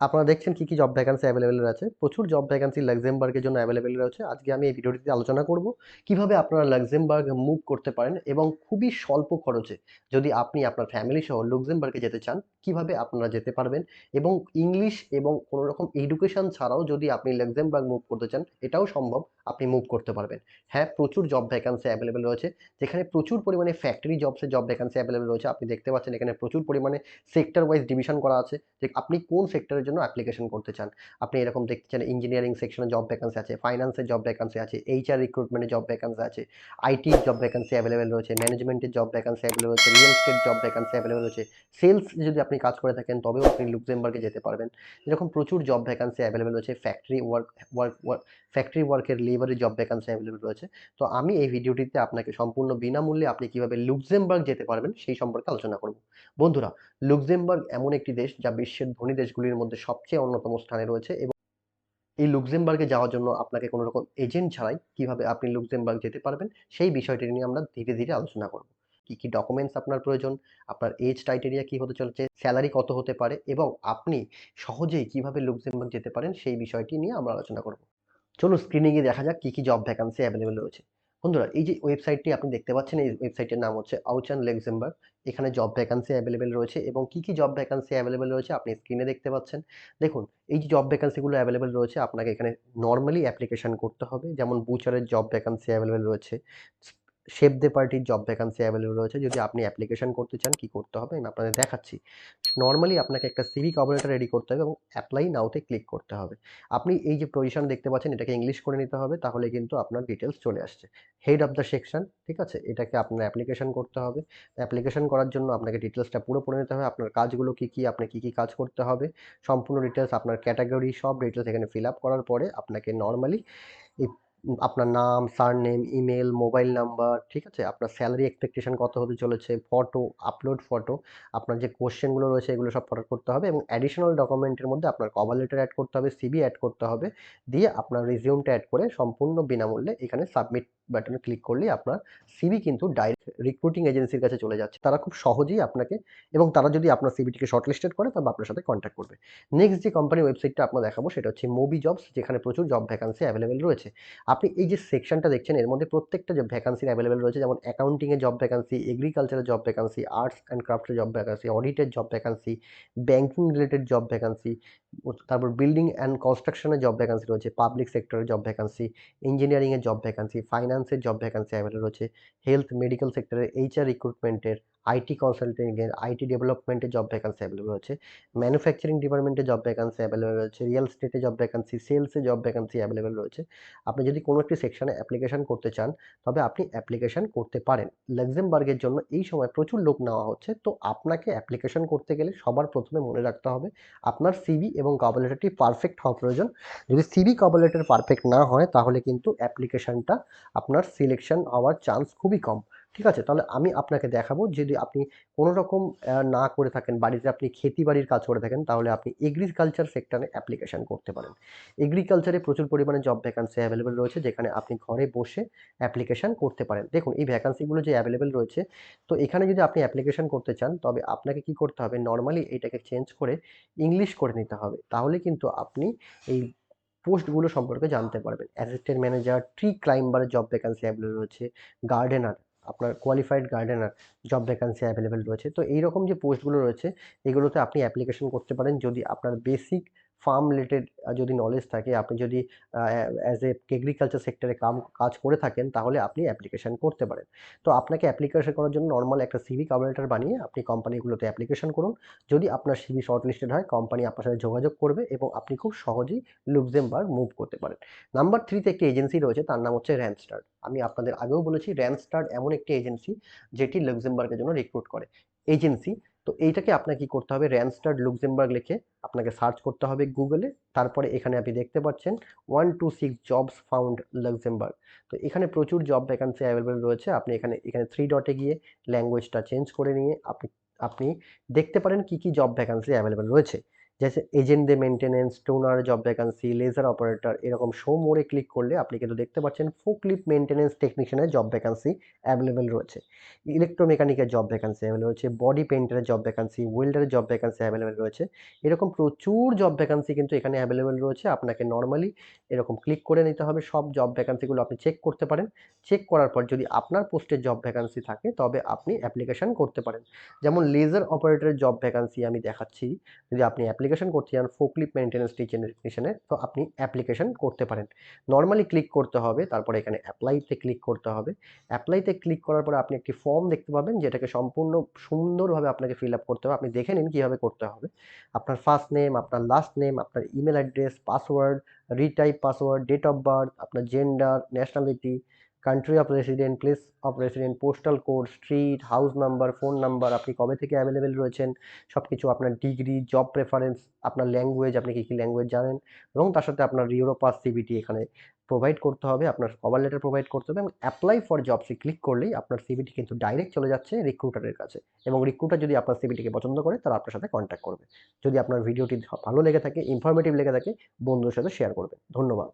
আপনারা দেখছেন কি, কি জব ভ্যাকান্সি অ্যাভেলেবেল রয়েছে। প্রচুর জব ভ্যাকান্সি লাক্সেমবার্গের জন্য অ্যাভেলেবেল রয়েছে। আজকে আমি এই ভিডিওটিতে আলোচনা করব, কীভাবে আপনারা লাক্সেমবার্গ মুভ করতে পারেন এবং খুবই স্বল্প খরচে যদি আপনি আপনার ফ্যামিলি সহ লুক্সেমবার্গে যেতে চান, কীভাবে আপনারা যেতে পারবেন এবং ইংলিশ এবং কোনো রকম এডুকেশন ছাড়াও যদি আপনি লাক্সেমবার্গ মুভ করতে চান, এটাও সম্ভব আপনি মুভ করতে পারবেন। হ্যাঁ, প্রচুর জব ভ্যাকান্সি অ্যাভেলেবেল রয়েছে। যেখানে প্রচুর পরিমাণে ফ্যাক্টরি জবসের জব ভ্যাকান্সি অ্যাভেলেবেল রয়েছে। আপনি দেখতে পাচ্ছেন এখানে প্রচুর পরিমাণে সেক্টর ওয়াইজ ডিভিশন করা আছে যে আপনি কোন সেক্টরের জন্য অ্যাপ্লিকেশন করতে চান। আপনি এরকম দেখতে চান ইঞ্জিনিয়ারিং সেকশনে জব ভ্যাকান্সি আছে, ফাইন্যান্সের জব ভ্যাকান্সি আছে, এইচআর রিক্রুটমেন্টের জব ভ্যাকান্সি আছে, আইটি জব ভ্যাকান্সি অ্যাভেলেবেল রয়েছে, ম্যানেজমেন্টের জব ভ্যাকান্সি অ্যাভেলেবেল রয়েছে, real estate job vacancy available রয়েছে। সেলস যদি আপনি কাজ করে থাকেন তবেও আপনি লুক্সেমবার্গে যেতে পারবেন। এরকম প্রচুর জব ভ্যাকান্সি অ্যাভেলেবেল রয়েছে। Factory work work work factory ওয়ার্কের লেবারের জব ভ্যাকান্সি অ্যাভেলেবেল রয়েছে। তো আমি এই ভিডিওটিতে আপনাকে সম্পূর্ণ বিনামূল্যে আপনি কীভাবে লুক্সেমবার্গ যেতে পারবেন সেই সম্পর্কে আলোচনা করব। বন্ধুরা, লুক্সেমবার্গ এমন একটি দেশ যা বিশ্বের ধনী দেশগুলির মধ্যে সবচেয়ে অন্যতম স্থানে রয়েছে এবং এই লুক্সেমবার্গে যাওয়ার জন্য আপনাকে কোনো রকম এজেন্ট ছাড়াই কীভাবে আপনি লুক্সেমবার্গ যেতে পারবেন সেই বিষয়টি নিয়ে আমরা ধীরে, ধীরে আলোচনা করব। কি, কি ডকুমেন্টস আপনার প্রয়োজন, আপনার এজ ক্রাইটেরিয়া কি হতে চলেছে, স্যালারি কত হতে পারে এবং আপনি সহজেই কীভাবে লুক্সেমবার্গ যেতে পারেন সেই বিষয়টি নিয়ে আমরা আলোচনা করব। চলুন স্ক্রিনে গিয়ে দেখা যাক কি, কি জব ভ্যাকান্সি অ্যাভেলেবেল রয়েছে। বন্ধুরা এই যে ওয়েবসাইটটি আপনি দেখতে পাচ্ছেন এই ওয়েবসাইটের নাম হচ্ছে আউচান লুক্সেমবার্গ। এখানে জব ভ্যাকান্সি অ্যাভেলেবেল রয়েছে এবং কি, কি জব ভ্যাকান্সি অ্যাভেলেবেল রয়েছে আপনি স্ক্রিনে দেখতে পাচ্ছেন। দেখুন এই যে জব ভ্যাকান্সিগুলো অ্যাভেলেবেল রয়েছে আপনাকে এখানে নর্মালি অ্যাপ্লিকেশান করতে হবে। যেমন বুচারের জব ভ্যাকান্সি অ্যাভেলেবেল রয়েছে। শেফ দ্য পার্টির জব ভ্যাকান্সি অ্যাভেলেবেল রয়েছে। যদি আপনি অ্যাপ্লিকেশন করতে চান কি করতে হবে আমি আপনাদের দেখাচ্ছি। নর্মালি আপনাকে একটা সিভি কভার লেটার রেডি করতে হবে এবং অ্যাপ্লাই নাওতে ক্লিক করতে হবে। আপনি এই যে পজিশন দেখতে পাচ্ছেন এটাকে ইংলিশ করে নিতে হবে তাহলে কিন্তু আপনার ডিটেলস চলে আসছে। হেড অফ দ্য সেকশন ঠিক আছে? এটাকে আপনার অ্যাপ্লিকেশন করতে হবে। অ্যাপ্লিকেশন করার জন্য আপনাকে ডিটেলসটা পুরো পড়ে নিতে হবে। আপনার কাজগুলো কি, কি আপনি কি, কি কাজ করতে হবে সম্পূর্ণ ডিটেলস আপনার ক্যাটাগরি সব ডিটেলস এখানে ফিল আপ করার পরে আপনাকে নর্মালি এই আপনার নাম, সারনেম, ইমেইল, মোবাইল নাম্বার ঠিক আছে? আপনার স্যালারি এক্সপেকটেশন কত হতে চলেছে, ফটো, আপলোড ফটো, আপনার যে কোয়েশ্চেনগুলো রয়েছে এগুলো সব ফরওয়ার্ড করতে হবে এবং অ্যাডিশনাল ডকুমেন্টের মধ্যে আপনার কভার লেটার এড করতে হবে, সিভি এড করতে হবে। দিয়ে আপনার রিজিউমটা এড করে সম্পূর্ণ বিনামূল্যে এখানে সাবমিট বাটনে ক্লিক করলেই আপনার সিভি কিন্তু ডাইরেক্ট রিক্রুটিং এজেন্সির কাছে চলে যাচ্ছে। তারা খুব সহজেই আপনাকে এবং তারা যদি আপনার সিভিটিকে শর্টলিস্টেড করে তবে আপনার সাথে কনট্যাক্ট করবে। নেক্সট যে কোম্পানি ওয়েবসাইটটা আপনার দেখাবো সেটা হচ্ছে মোবি জবস যেখানে প্রচুর জব ভ্যাকান্সি অ্যাভেলেবেল রয়েছে। আপনি এই যে সেকশনটা দেখছেন এর মধ্যে প্রত্যেকটা জব ভ্যাকান্সি অ্যাভেলেবেল রয়েছে। যেমন অ্যাকাউন্টিং এর জব ভ্যাকান্সি, এগ্রিকালচারের জব ভ্যাকান্সি, আর্টস অ্যান্ড ক্রাফটের জব ভ্যাকান্সি, অডিটের job vacancy, banking related job vacancy, তারপর বিল্ডিং অ্যান্ড কনস্ট্রাকশনের জব ভ্যাকান্সি রয়েছে, পাবলিক সেক্টরের জব ভ্যাকান্সি, ইঞ্জিনিয়ারিংয়ের জব ভ্যাকান্সি, ফাইন্যান্সের জব ভ্যাকান্সি অ্যাভেলেবল রয়েছে, হেলথ মেডিকেল সেক্টরের এইচআর রিক্রুটমেন্টের, আইটি কনসাল্টিংয়ের, আইটি ডেভেলপমেন্টের জব ভ্যাকান্সি অ্যাভেলেবল রয়েছে, ম্যানুফ্যাকচারিং ডিপার্টমেন্টের জব ভ্যাকান্সি অ্যাভেলেবল রয়েছে, রিয়েল এস্টেটে জব ভ্যাকান্সি, সেলসে জব ভ্যাকান্সি অ্যাভেলেবল রয়েছে। আপনি যদি কোনো একটি সেকশনে অ্যাপ্লিকেশন করতে চান তবে আপনি অ্যাপ্লিকেশন করতে পারেন। লাক্সেমবার্গের জন্য এই সময় প্রচুর লোক নেওয়া হচ্ছে তো আপনাকে অ্যাপ্লিকেশন করতে গেলে সবার প্রথমে মনে রাখতে হবে আপনার সিভি এবং কভার লেটারটি পারফেক্ট হওয়া প্রয়োজন। যদি সিভি কভার লেটার পারফেক্ট না হয় তাহলে কিন্তু অ্যাপ্লিকেশনটা আপনার সিলেকশন হওয়ার চান্স খুবই কম। ঠিক আছে? তাহলে আমি আপনাকে দেখাবো যদি আপনি কোনো রকম না করে থাকেন বাড়িতে আপনি খেতি বাড়ির কাজ করে থাকেন তাহলে আপনি এগ্রিকালচার সেক্টরে অ্যাপ্লিকেশন করতে পারেন। এগ্রিকালচারে প্রচুর পরিমাণে জব ভ্যাকান্সি অ্যাভেলেবেল রয়েছে যেখানে আপনি ঘরে বসে অ্যাপ্লিকেশন করতে পারেন। দেখুন এই ভ্যাকান্সিগুলো যে অ্যাভেলেবেল রয়েছে তো এখানে যদি আপনি অ্যাপ্লিকেশন করতে চান তবে আপনাকে কি করতে হবে নর্মালি এটাকে চেঞ্জ করে ইংলিশ করে নিতে হবে। তাহলে কিন্তু আপনি এই পোস্টগুলো সম্পর্কে জানতে পারবেন। অ্যাসিস্ট্যান্ট ম্যানেজার, ট্রি ক্লাইম্বারের জব ভ্যাকান্সি অ্যাভেলেবল রয়েছে, গার্ডেনার আপনার qualified gardener job vacancy available রয়েছে। তো এইরকম যে পোস্টগুলো রয়েছে, এগুলোতে আপনি অ্যাপ্লিকেশন করতে পারেন যদি আপনার বেসিক ফার্ম রিলেটেড যদি নলেজ থাকে, আপনি যদি অ্যাজ এ এগ্রিকালচার সেক্টরে কাম, কাজ করে থাকেন, তাহলে আপনি অ্যাপ্লিকেশন করতে পারেন। তো আপনাকে অ্যাপ্লিকেশন করার জন্য নর্মাল একটা সিভি কভার লেটার বানিয়ে আপনি কোম্পানিগুলোতে অ্যাপ্লিকেশন করুন। যদি আপনার সিভি শর্টলিস্টেড হয় কোম্পানি আপনার সাথে যোগাযোগ করবে এবং আপনি খুব সহজেই লুক্সেমবার্গ মুভ করতে পারেন। নাম্বার থ্রিতে একটি এজেন্সি রয়েছে, তার নাম হচ্ছে র‍্যান্ডস্টার। আমি আপনাদের আগেও বলেছি র‍্যান্ডস্টার এমন একটি এজেন্সি যেটি লুক্সেমবার্গের জন্য রিক্রুট করে। এজেন্সি তো এইটাকে আপনাকে কি করতে হবে র্যানস্টার্ড লুক্সেমবার্গ লিখে আপনাকে সার্চ করতে হবে গুগলে। তারপরে এখানে আপনি দেখতে পাচ্ছেন 126 জবস ফাউন্ড লুক্সেমবার্গ। তো এখানে প্রচুর জব ভ্যাকান্সি অ্যাভেলেবেল রয়েছে। আপনি এখানে এখানে থ্রি ডটে গিয়ে ল্যাঙ্গুয়েজটা চেঞ্জ করে নিয়ে আপনি আপনি দেখতে পারেন কি, কি জব ভ্যাকান্সি অ্যাভেলেবেল রয়েছে। जैसे agent de maintenance toner job vacancy laser operator এরকম শো মোড়ে ক্লিক করলে আপনি কিন্তু দেখতে পাচ্ছেন ফোকলিপ মেনটেনেন্স টেকনিশিয়ানের জব ভ্যাকান্সি অ্যাভেলেবেল রয়েছে। ইলেকট্রোমেকানিকের জব ভ্যাকান্সি অ্যাভেলেবেল রয়েছে বডি পেন্টারের জব ভ্যাকান্সি ওয়েল্ডারের জব ভ্যাকান্সি অ্যাভেলেবেল রয়েছে। এরকম প্রচুর জব ভ্যাকান্সি কিন্তু এখানে অ্যাভেলেবেল রয়েছে, আপনাকে নর্মালি এরকম ক্লিক করে নিতে হবে। সব জব ভ্যাকান্সিগুলো আপনি চেক করতে পারেন। চেক করার পর যদি আপনার পোস্টের জব ভ্যাকান্সি থাকে, তবে আপনি অ্যাপ্লিকেশান করতে পারেন। যেমন লেজার অপারেটরের জব ভ্যাকান্সি আমি দেখাচ্ছি। যদি আপনি অ্যাপ্লিকেশন করতে চান ফোকলিপ মেনটেন্যান্স টেকনিশিয়ানের তো আপনি অ্যাপ্লিকেশন করতে পারেন। নর্মালি ক্লিক করতে হবে, তারপরে এখানে অ্যাপ্লাইতে ক্লিক করতে হবে। অ্যাপ্লাইতে ক্লিক করার পরে আপনি একটি ফর্ম দেখতে পাবেন, যেটাকে সম্পূর্ণ সুন্দরভাবে আপনাকে ফিল আপ করতে হবে। আপনি দেখে নিন কীভাবে করতে হবে। আপনার ফার্স্ট নেম আপনার লাস্ট নেম আপনার email address password retype password date of birth আপনার gender nationality country of resident place of resident postal code street house number phone number আপনি কবে থেকে অ্যাভেলেবেল রয়েছেন সব কিছু আপনার ডিগ্রি জব প্রেফারেন্স আপনার ল্যাঙ্গুয়েজ আপনি কী কী ল্যাঙ্গুয়েজ জানেন, এবং তার সাথে আপনার ইউরোপাস সিবিটি এখানে প্রোভাইড করতে হবে, আপনার কভার লেটার প্রোভাইড করতে হবে, এবং অ্যাপ্লাই ফর জবসে ক্লিক করলেই আপনার সিবিটি কিন্তু ডাইরেক্ট চলে যাচ্ছে রিক্রুটারের কাছে, এবং রিক্রুটার যদি আপনার সিবিটিকে পছন্দ করে, তারা আপনার সাথে কন্ট্যাক্ট করবে। যদি আপনার ভিডিওটি ভালো লেগে থাকে ইনফরমেটিভ লেগে থাকে, বন্ধুদের সাথে শেয়ার করবেন ধন্যবাদ।